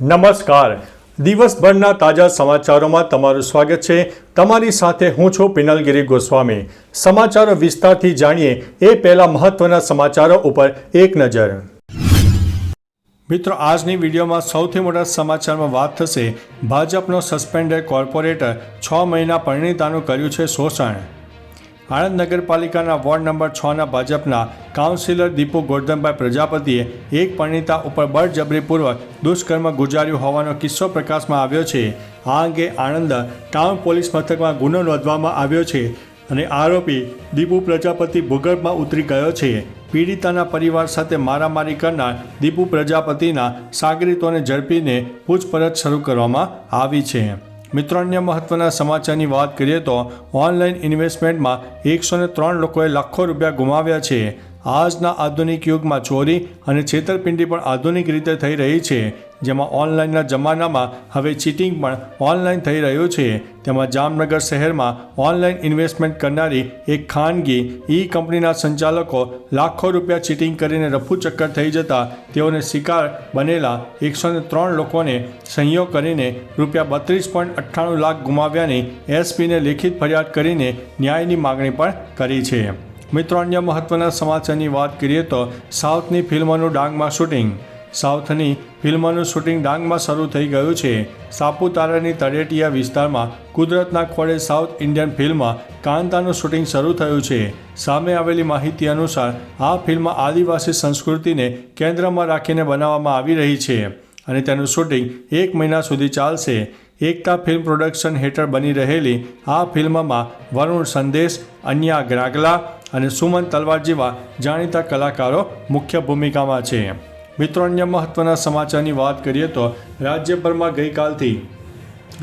નમસ્કાર. દિવસભરના તાજા સમાચારોમાં તમારું સ્વાગત છે. તમારી સાથે હું છું પિનલગીરી ગોસ્વામી. સમાચારો વિસ્તારથી જાણીએ એ પહેલા મહત્વના સમાચારો ઉપર એક નજર. મિત્રો, આજની વિડીયોમાં સૌથી મોટા સમાચારમાં વાત થશે. ભાજપનો સસ્પેન્ડેડ કોર્પોરેટર છ મહિના પરિણીતાનું કર્યું છે શોષણ. આણંદ નગરપાલિકાના વોર્ડ નંબર છના ભાજપના કાઉન્સિલર દીપુ ગોરધનભાઈ પ્રજાપતિએ એક પરિણીતા ઉપર બળજબરીપૂર્વક દુષ્કર્મ ગુજાર્યું હોવાનો કિસ્સો પ્રકાશમાં આવ્યો છે. આ અંગે આણંદ ટાઉન પોલીસ મથકમાં ગુનો નોંધવામાં આવ્યો છે અને આરોપી દીપુ પ્રજાપતિ ભૂગર્ભમાં ઉતરી ગયો છે. પીડિતાના પરિવાર સાથે મારામારી કરનાર દીપુ પ્રજાપતિના સાગરીતોને ઝડપીને પૂછપરછ શરૂ કરવામાં આવી છે. મિત્રો, અન્ય મહત્વના સમાચારની વાત કરીએ તો ઓનલાઈન ઇન્વેસ્ટમેન્ટમાં એકસો ને ત્રણ લોકોએ લાખો રૂપિયા ગુમાવ્યા છે. આજના આધુનિક યુગમાં ચોરી અને છેતરપિંડી પણ આધુનિક રીતે થઈ રહી છે. જેમાં ઓનલાઈનના જમાનામાં હવે ચીટિંગ પણ ઓનલાઈન થઈ રહ્યું છે. તેમાં જામનગર શહેરમાં ઓનલાઈન ઇન્વેસ્ટમેન્ટ કરનારી એક ખાનગી ઈ કંપનીના સંચાલકો લાખો રૂપિયા ચીટિંગ કરીને રફુ ચક્કર થઈ જતા તેઓને શિકાર બનેલા એકસો ત્રણ લોકોને સંયોગ કરીને રૂપિયા બત્રીસ પોઈન્ટ અઠ્ઠાણું લાખ ગુમાવ્યાની એસપીને લેખિત ફરિયાદ કરીને ન્યાયની માગણી પણ કરી છે. મિત્રો, અન્ય મહત્વના સમાચારની વાત કરીએ તો સાઉથની ફિલ્મોનું ડાંગમાં શૂટિંગ. સાઉથની ફિલ્મનું શૂટિંગ ડાંગમાં શરૂ થઈ ગયું છે. સાપુતારાની તળેટીયા વિસ્તારમાં કુદરતના ખોળે સાઉથ ઇન્ડિયન ફિલ્મ કાંતાનું શૂટિંગ શરૂ થયું છે. સામે આવેલી માહિતી અનુસાર, આ ફિલ્મ આદિવાસી સંસ્કૃતિને કેન્દ્રમાં રાખીને બનાવવામાં આવી રહી છે અને તેનું શૂટિંગ એક મહિના સુધી ચાલશે. એકતા ફિલ્મ પ્રોડક્શન હેઠળ બની રહેલી આ ફિલ્મમાં વરુણ સંદેશ, અન્યા ગ્રાગલા અને સુમન તલવાર જેવા જાણીતા કલાકારો મુખ્ય ભૂમિકામાં છે. મિત્રો, અન્ય મહત્વના સમાચારની વાત કરીએ તો રાજ્યભરમાં ગઈકાલથી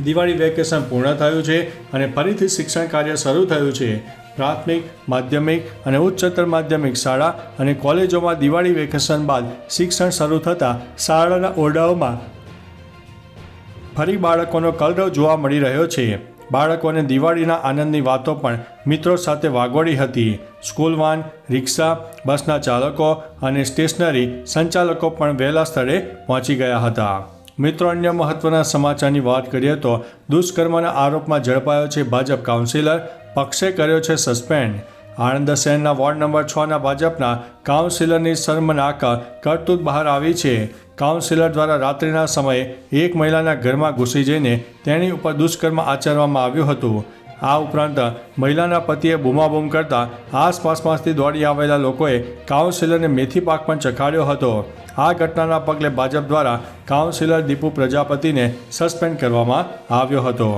દિવાળી વેકેશન પૂર્ણ થયું છે અને ફરીથી શિક્ષણ કાર્ય શરૂ થયું છે. પ્રાથમિક, માધ્યમિક અને ઉચ્ચતર માધ્યમિક શાળા અને કોલેજોમાં દિવાળી વેકેશન બાદ શિક્ષણ શરૂ થતાં શાળાના ઓરડાઓમાં ફરી બાળકોનો કલરવ જોવા મળી રહ્યો છે. બાળકોને દિવાળીના આનંદની વાતો પણ મિત્રો સાથે વાગોળી હતી. સ્કૂલ વાન, રિક્ષા, બસના ચાલકો અને સ્ટેશનરી સંચાલકો પણ વહેલા સ્થળે પહોંચી ગયા હતા. મિત્રો, અન્ય મહત્વના સમાચારની વાત કરીએ તો દુષ્કર્મના આરોપમાં ઝડપાયો છે ભાજપ કાઉન્સિલર, પક્ષે કર્યો છે સસ્પેન્ડ. આણંદ શહેરના વોર્ડ નંબર છના ભાજપના કાઉન્સિલરની શર્મનાક કરતૂત બહાર આવી છે. કાઉન્સિલર દ્વારા રાત્રિના સમયે એક મહિલાના ઘરમાં ઘૂસી જઈને તેની ઉપર દુષ્કર્મ આચરવામાં આવ્યું હતું. આ ઉપરાંત મહિલાના પતિએ બૂમાબૂમ કરતા આસપાસમાંથી દોડી આવેલા લોકોએ કાઉન્સિલરને મેથી પાક પણ ચખાડ્યો હતો. આ ઘટનાના પગલે ભાજપ દ્વારા કાઉન્સિલર દીપુ પ્રજાપતિને સસ્પેન્ડ કરવામાં આવ્યો હતો.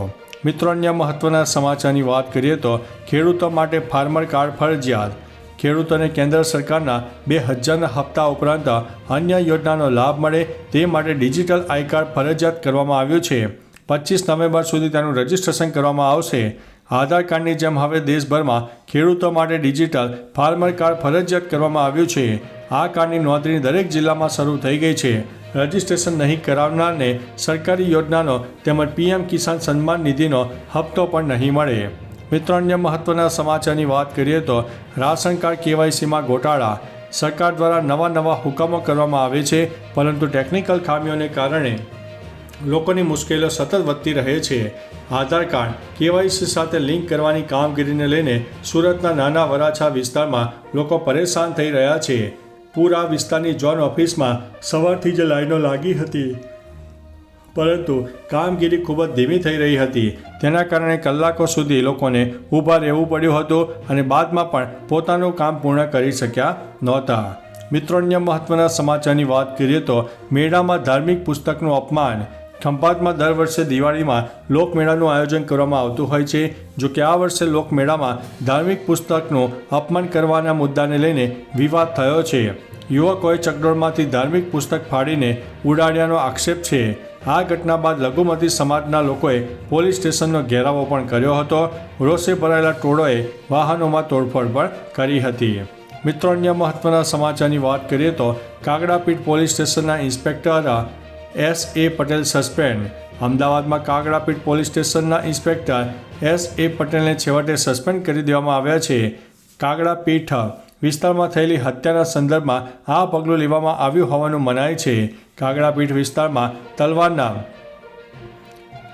મિત્રો અન્ય મહત્વના સમાચારની વાત કરીએ તો ખેડૂતો માટે ફાર્મર કાર્ડ ફરજિયાત. ખેડૂતોને કેન્દ્ર સરકારના બે હજારના હપ્તા ઉપરાંત અન્ય યોજનાનો લાભ મળે તે માટે ડિજિટલ આઈ કાર્ડ ફરજિયાત કરવામાં આવ્યું છે. પચીસ નવેમ્બર સુધી તેનું રજિસ્ટ્રેશન કરવામાં આવશે. આધાર કાર્ડની જેમ હવે દેશભરમાં ખેડૂતો માટે ડિજિટલ ફાર્મર કાર્ડ ફરજિયાત કરવામાં આવ્યું છે. આ કાર્ડની નોંધણી દરેક જિલ્લામાં શરૂ થઈ ગઈ છે. રજિસ્ટ્રેશન નહીં કરાવનારને સરકારી યોજનાનો તેમજ પીએમ કિસાન સન્માન નિધિનો હપ્તો પણ નહીં મળે. મિત્રો, અન્ય મહત્વના સમાચારની વાત કરીએ તો રાશન કાર્ડ કેવાયસીમાં ગોટાળા. સરકાર દ્વારા નવા નવા હુકમો કરવામાં આવે છે, પરંતુ ટેકનિકલ ખામીઓને કારણે લોકોની મુશ્કેલીઓ સતત વધતી રહે છે. આધાર કાર્ડ કેવાયસી સાથે લિંક કરવાની કામગીરીને લઈને સુરતના નાના વરાછા વિસ્તારમાં લોકો પરેશાન થઈ રહ્યા છે. પૂરા વિસ્તારની જોન ઓફિસમાં સવારથી જ લાઈનો લાગી હતી. પરંતુ કામગીરી ખૂબ જ ધીમી થઈ રહી હતી. તેના કારણે કલાકો સુધી લોકોને ઊભા રહેવું પડ્યું હતું અને બાદમાં પણ પોતાનું કામ પૂર્ણ કરી શક્યા નહોતા. મિત્રો, અન્ય મહત્વના સમાચારની વાત કરીએ તો મેળામાં ધાર્મિક પુસ્તકનું અપમાન ખંભાતમાં દર વર્ષે દિવાળીમાં લોકમેળાનું આયોજન કરવામાં આવતું હોય છે, જો કે આ વર્ષે લોકમેળામાં ધાર્મિક પુસ્તકનું અપમાન કરવાના મુદ્દાને લઈને વિવાદ થયો છે. યુવકોએ ચકડોળમાંથી ધાર્મિક પુસ્તક ફાડીને ઉડાડ્યાનો આક્ષેપ છે. આ ઘટના બાદ લઘુમતી સમાજના લોકોએ પોલીસ સ્ટેશનનો ઘેરાવો પણ કર્યો હતો. રોષે ભરાયેલા ટોળોએ વાહનોમાં તોડફોડ પણ કરી હતી. મિત્રો, અન્ય મહત્વના સમાચારની વાત કરીએ તો કાગડાપીઠ પોલીસ સ્ટેશનના inspector S A Patel suspend. અમદાવાદમાં કાગડાપીઠ પોલીસ સ્ટેશનના ઇન્સ્પેક્ટર એસ એ પટેલને છેવટે સસ્પેન્ડ કરી દેવામાં આવ્યા છે. કાગડાપીઠ વિસ્તારમાં થયેલી હત્યાના સંદર્ભમાં આ પગલું લેવામાં આવ્યું હોવાનું મનાય છે. કાગડાપીઠ વિસ્તારમાં તલવારના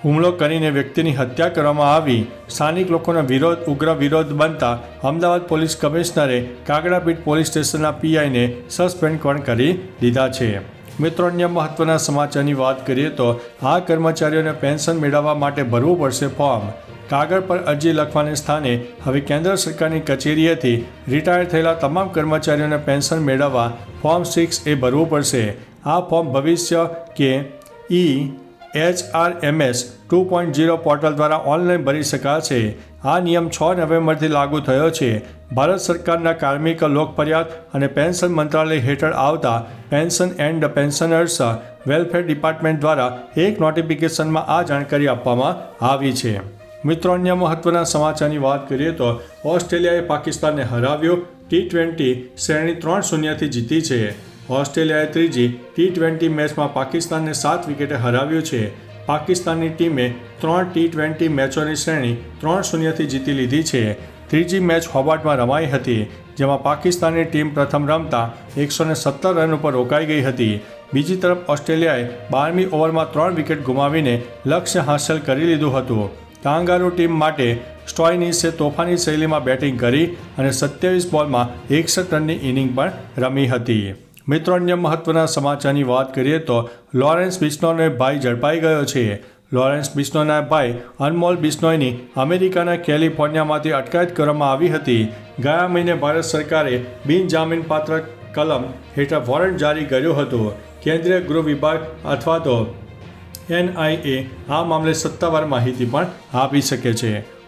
હુમલો કરીને વ્યક્તિની હત્યા કરવામાં આવી. સ્થાનિક લોકોનો વિરોધ, ઉગ્ર વિરોધ બનતા અમદાવાદ પોલીસ કમિશનરે કાગડાપીઠ પોલીસ સ્ટેશનના પીઆઈને સસ્પેન્ડ પણ કરી દીધા છે. મિત્રો, અન્ય મહત્વના સમાચારની વાત કરીએ તો આ કર્મચારીઓને પેન્શન મેળવવા માટે ભરવું પડશે ફોર્મ. કાગળ પર અરજી લખવાને સ્થાને હવે કેન્દ્ર સરકારની કચેરીએથી રિટાયર થયેલા તમામ કર્મચારીઓને પેન્શન મેળવવા ફોર્મ સિક્સ એ ભરવું પડશે. આ ફોર્મ ભવિષ્ય કે E S two point zero portal દ્વારા ઓનલાઈન ભરી શકાશે. આ નિયમ છ નવેમ્બરથી લાગુ થયો છે. ભારત સરકારના કાર્મિક લોકફરિયાદ અને પેન્શન મંત્રાલય હેઠળ આવતા pension and pensioners welfare department દ્વારા એક નોટિફિકેશનમાં આ જાણકારી આપવામાં આવી છે. મિત્રો, અન્ય મહત્વના સમાચારની વાત કરીએ તો ઓસ્ટ્રેલિયાએ પાકિસ્તાનને હરાવ્યો. ટી ટ્વેન્ટી શ્રેણી ત્રણ શૂન્યથી જીતી છે. ઓસ્ટ્રેલિયાએ ત્રીજી ટી ટ્વેન્ટી મેચમાં પાકિસ્તાનને સાત વિકેટે હરાવ્યું છે. પાકિસ્તાનની ટીમે ત્રણ ટી ટ્વેન્ટી મેચોની શ્રેણી ત્રણ શૂન્યથી જીતી લીધી છે. ત્રીજી મેચ હોબાર્ટમાં રમાઈ હતી, જેમાં પાકિસ્તાનની ટીમ પ્રથમ રમતા એકસો ને સત્તર રન ઉપર રોકાઈ ગઈ હતી. બીજી તરફ ઓસ્ટ્રેલિયાએ બારમી ઓવરમાં ત્રણ વિકેટ ગુમાવીને લક્ષ્ય હાંસલ કરી લીધું હતું. કાંગારૂ ટીમ માટે સ્ટોઇનિસે તોફાની શૈલીમાં બેટિંગ કરી અને સત્યાવીસ બોલમાં એકસઠ રનની ઇનિંગ પણ રમી હતી. મિત્રો, અન્ય મહત્વના સમાચારની વાત કરીએ તો લોરેન્સ બિસ્નોનો ભાઈ ઝડપાઈ ગયો છે. લોરેન્સ બિસ્નોના ભાઈ અનમોલ બિસ્નોયની અમેરિકાના કેલિફોર્નિયામાંથી અટકાયત કરવામાં આવી હતી. ગયા મહિને ભારત સરકારે બિનજામીનપાત્ર કલમ હેઠળ વોરંટ જારી કર્યું હતું. કેન્દ્રીય ગૃહ વિભાગ અથવા તો એનઆઈએ આ મામલે સત્તાવાર માહિતી પણ આપી શકે છે.